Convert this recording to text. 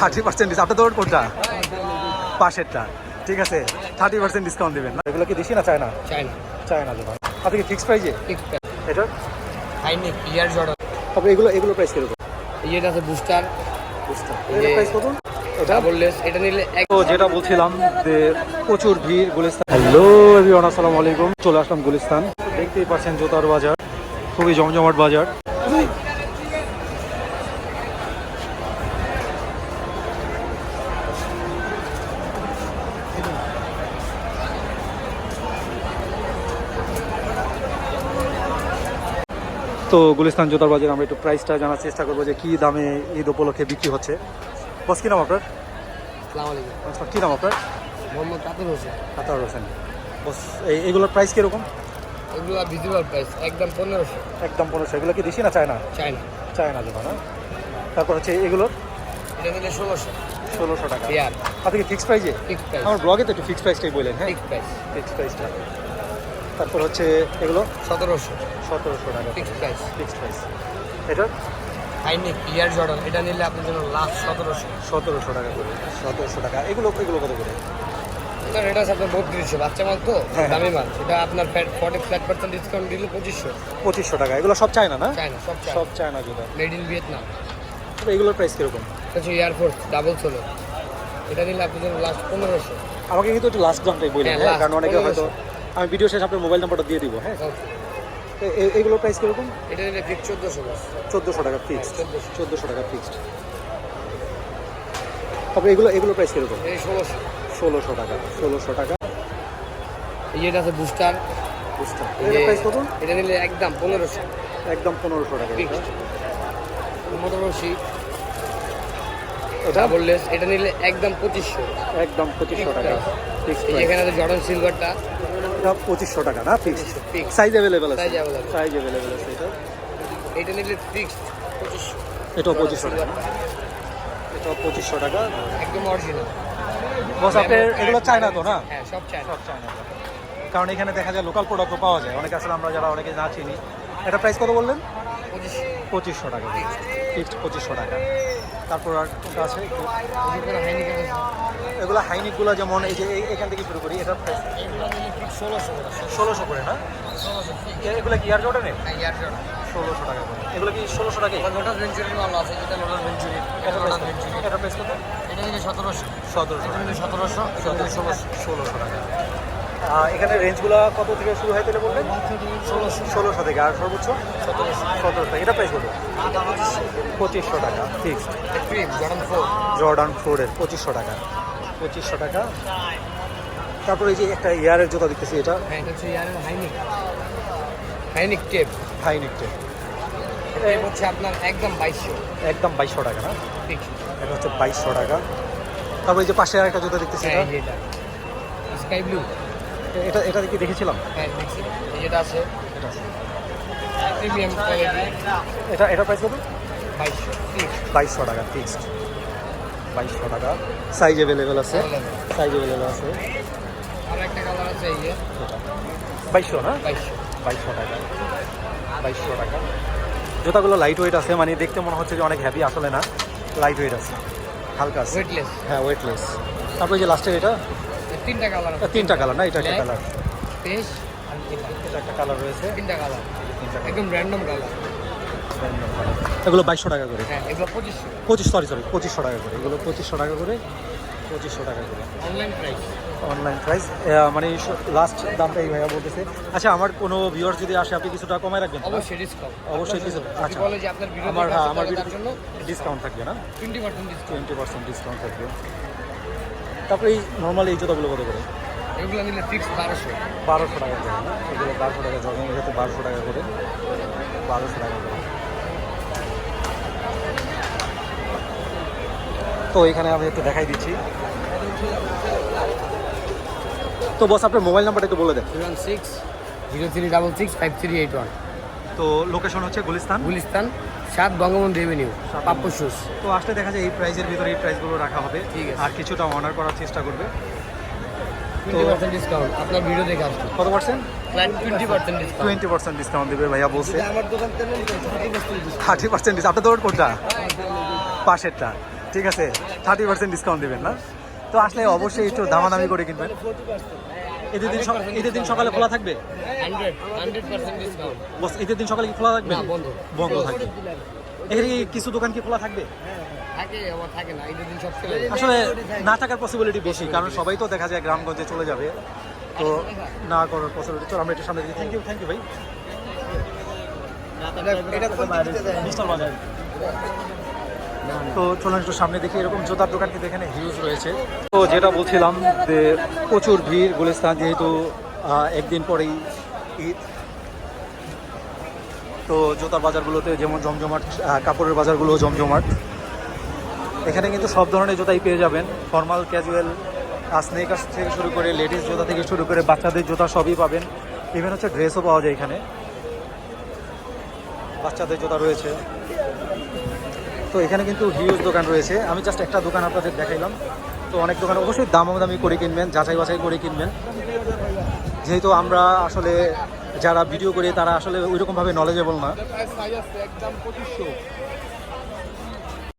Thirty percent আপনার দৌড় কোনটা? পাশেরটা। ঠিক আছে? থার্টি পার্সেন্ট ডিসকাউন্ট দেবেন। এগুলো কি দেশি না চায় না চাই না চায় না আপনি কি ফিক্স প্রাইজে এটা? হাইনিক ইয়ার জর্ডান তবে এগুলো এগুলো প্রাইস কীরকম? আছে বুস্টার এটা প্রাইস কত? এটা? নিলে তো যেটা বলছিলাম যে প্রচুর ভিড় গুলিস্তান। হ্যালো এভরিওয়ান আসসালামু আলাইকুম। চলে আসলাম গুলিস্তান। দেখতেই পাচ্ছেন জুতার বাজার। খুবই জমজমাট বাজার। তো গুলিস্তান জুতার বাজার আমরা একটু প্রাইসটা জানার চেষ্টা করব যে কী দামে ঈদ উপলক্ষে বিক্রি হচ্ছে। বস কী নাম আপনার? সালাম আচ্ছা, কী নাম আপনার? মোহাম্মদ কাতুর হোসেন। আতার হোসেন। বস এই এগুলোর প্রাইস কীরকম? এগুলো ভিজুয়াল প্রাইস একদম পনেরোশো। একদম পনেরোশো। এগুলো কি দেশি না চায় না চাই না চায় না? তারপর হচ্ছে এগুলোর? এটা নিলে ষোলোশো। ষোলোশো টাকা। আপনি কি ফিক্স প্রাইজে আমার ব্লগে তো একটু ফিক্স প্রাইসটাই বললেন হ্যাঁ? ফিক্স প্রাইস ফিক্স প্রাইসটা তারপর হচ্ছে এগুলো সতেরোশো। সতেরোশো টাকা ফিক্স প্রাইস ফিক্স প্রাইস এটা? হাইনিক ইয়ার জর্ডান এটা নিলে আপনার জন্য লাস্ট সতেরোশো। সতেরোশো টাকা করে সতেরোশো টাকা। এগুলো এগুলো কত করে? এটা আছে আপনার বত্রিশশো বাচ্চা মাল তো? হ্যাঁ। দামি মাল। এটা আপনার ফর্টি ফ্ল্যাট পার্সেন্ট ডিসকাউন্ট দিলে পঁচিশশো। পঁচিশশো টাকা। এগুলো সব চায় না? সব চাই সব চায় না জুতা মেড ইন ভিয়েতনাম এগুলোর প্রাইস কীরকম? এয়ারফোর্স ডাবল সোলো এটা নিলে আপনার জন্য লাস্ট পনেরোশো। আমাকে কিন্তু একটু লাস্ট দামটাই বললেন হ্যাঁ, হ্যাঁ last কারণ অনেকে হয়তো 1500 আমি ভিডিও শেষে আপনার মোবাইল নাম্বারটা দিয়ে দিব হ্যাঁ? এ- এ- প্রাইস কীরকম? এটা চোদ্দোশো চোদ্দোশো টাকা ফিক্সড চোদ্দোশো। চোদ্দোশো টাকা ফিক্সড তবে এগুলো এগুলো প্রাইস কীরকম? এই ষোলোশো। ষোলোশো টাকা ষোলোশো টাকা। ইয়েটা আছে বুস্টার বুঝতে এটার প্রাইস কত? এটা নিলে একদম পনেরোশো। একদম পনেরোশো টাকা এটা। ফিক্সড মোটরশি এটা? ডাবল এটা নিলে একদম পঁচিশশো। একদম পঁচিশশো টাকা। ফিক্সড আছে জর্ডন সিলভারটা এটা পঁচিশশো টাকা না? ফিক্স সাইজ অ্যাভেলেবেল আছে। সাইজ অ্যাভেলেবেল আছে এটা। এটা নিলে ফিক্সড পঁচিশশো। এটাও পঁচিশশো টাকা। এটাও পঁচিশশো টাকা। একদম অরিজিনাল বস আপনার এগুলো চায় না তো না? হ্যাঁ সব চাই সব চায় না কারণ এখানে দেখা যায় লোকাল প্রোডাক্টও পাওয়া যায়। অনেকে আসলে আমরা যারা অনেকে না চিনি। এটা প্রাইস কত বললেন? পঁচিশশো। টাকা। ফিক্সড পঁচিশশো টাকা। তারপর আর কোনটা আছে। এগুলো হাইনিকগুলো যেমন এই যে এখান থেকে শুরু করি এটা প্রাইস ষোলোশো করে ষোলোশো করে না? এগুলো কি আর জর্ডানের হ্যাঁ ষোলোশো টাকা করে। এগুলো কি ষোলোশো টাকা লোটাস ভেঞ্চুরির মাল আছে যেটা লোটাস ভেঞ্চুরি এটা এটা লোটাস ভেঞ্চুরি এটা প্রাইস কত? এটা নিলে সতেরোশো। সতেরোশো সতেরোশো ষোলোশো। টাকা। এখানে রেঞ্জগুলো কত থেকে শুরু হয় তাহলে বলবেন? ষোলোশো। ষোলোশো থেকে আর সর্বোচ্চ? সতেরোশো। এটা প্রাইস কত? পঁচিশশো টাকা ফিক্সড জর্ডন ফোর জর্ডান ফোরের পঁচিশশো টাকা। পঁচিশশো টাকা। তারপরে এই যে একটা ইয়ারের জুতা দেখতেছি এটা। হ্যাঁ এটা হচ্ছে ইয়ারের high neck. High neck tape. High নেকটে এটা হচ্ছে আপনার একদম বাইশশো। একদম বাইশশো টাকা না? এটা হচ্ছে বাইশশো টাকা। তারপরে এই যে পাশে আরেকটা জুতা দেখতেছি হ্যাঁ এটা। এটা। Sky blue. এটা এটা কি দেখেছিলাম? হ্যাঁ দেখছি। এই আছে। এটা আছে। প্রিমিয়াম কোয়ালিটি এটা এটা প্রাইস কত? বাইশশো বাইশশো টাকা ফিক্সড বাইশশো টাকা। সাইজ অ্যাভেলেবেল আছে। সাইজ অ্যাভেলেবেল আছে। আর একটা কালার আছে এই যে। এটা বাইশশো না? বাইশশো। বাইশশো টাকা। বাইশশো টাকা। জুতাগুলো লাইট ওয়েট আছে মানে দেখতে মনে হচ্ছে যে অনেক হ্যাভি আসলে না। লাইট ওয়েট আছে। হালকা আছে। ওয়েটলেস হ্যাঁ ওয়েটলেস তারপরে যে লাস্টের এটা? তিনটা কালার তিনটা কালার না? এটা একটা কালার এটা। একটা কালার রয়েছে। তিনটা কালার একদম র্যান্ডম কালার। এগুলো বাইশশো টাকা করে। হ্যাঁ পঁচিশশো। পঁচিশ সরি সরি পঁচিশশো টাকা করে। এগুলো পঁচিশশো টাকা করে পঁচিশশো টাকা করে। অনলাইন প্রাইস অনলাইন প্রাইস মানে লাস্ট দামটা এই ভাইয়া বলতেছে। আচ্ছা আমার কোনো ভিউয়ার যদি আসে আপনি কিছু টাকা কমায় রাখবেন? অবশ্যই ডিসকাউন্ট অবশ্যই কিছু আচ্ছা আমার হ্যাঁ আমার জন্য ডিসকাউন্ট থাকবে না? Twenty percent discount twenty percent discount থাকবে। তারপরে এই নর্মাল এই জুতাগুলো কত করে? এগুলো নিলে ফিক্স বারোশো। বারোশো টাকা করে এগুলো বারোশো টাকা জগিং বারোশো টাকা করে। বারোশো টাকা করে। তো এখানে আমি একটু দেখাই দিচ্ছি। তো বস আপনার মোবাইল নাম্বারটা একটু বলে দেন। One six zero three double six five three eight one. তো লোকেশন হচ্ছে গুলিস্তান। গুলিস্তান সাত বঙ্গবন্ধু এভিনিউ পাপ্পু শুজ তো আসলে দেখা যায় এই প্রাইজের ভিতরে এই প্রাইসগুলো রাখা হবে। ঠিক আছে। আর কিছুটা অনার করার চেষ্টা করবে। ডিসকাউন্ট আপনার ভিডিও দেখে আসবে। কত পার্সেন্ট টোয়েন্টি পার্সেন্ট ডিসকাউন্ট দেবে ভাইয়া বলছে। থার্টি পার্সেন্ট আপনার কোনটা? পাশেরটা। ঠিক আছে থার্টি পার্সেন্ট ডিসকাউন্ট দেবেন না। তো আসলে অবশ্যই একটু দামাদামি করে কিনবেন। ঈদের দিন ঈদের দিন সকালে খোলা থাকবে? বস ঈদের দিন সকালে কি খোলা থাকবে? বন্ধ। থাকবে। এখানে কি কিছু দোকান কি খোলা থাকবে? আসলে না থাকার পসিবিলিটি বেশি কারণ সবাই তো দেখা যায় গ্রামগঞ্জে চলে যাবে। তো না করার পসিবিলিটি চলো আমরা একটু সামনে দিই থ্যাংক ইউ থ্যাংক ইউ ভাই? মিস্টার বাজার। তো চলুন একটু সামনে দেখি, এরকম জুতার দোকান কিন্তু এখানে হিউজ রয়েছে। তো যেটা বলছিলাম যে প্রচুর ভিড় গুলিস্তান যেহেতু একদিন পরেই ঈদ। তো জুতার বাজারগুলোতে যেমন জমজমাট কাপড়ের বাজারগুলো জমজমাট। এখানে কিন্তু সব ধরনের জুতাই পেয়ে যাবেন। ফর্মাল ক্যাজুয়াল স্নেকার্স থেকে শুরু করে লেডিস জুতা থেকে শুরু করে বাচ্চাদের জুতা সবই পাবেন। ইভেন হচ্ছে ড্রেসও পাওয়া যায় এখানে। বাচ্চাদের জুতা রয়েছে। তো এখানে কিন্তু হিউজ দোকান রয়েছে। আমি জাস্ট একটা দোকান আপনাদের দেখাইলাম। তো অনেক দোকান অবশ্যই দামি করে কিনবেন, যাচাই বাছাই করে কিনবেন। যেহেতু আমরা আসলে যারা ভিডিও করি তারা আসলে ওইরকমভাবে নলেজেবল না।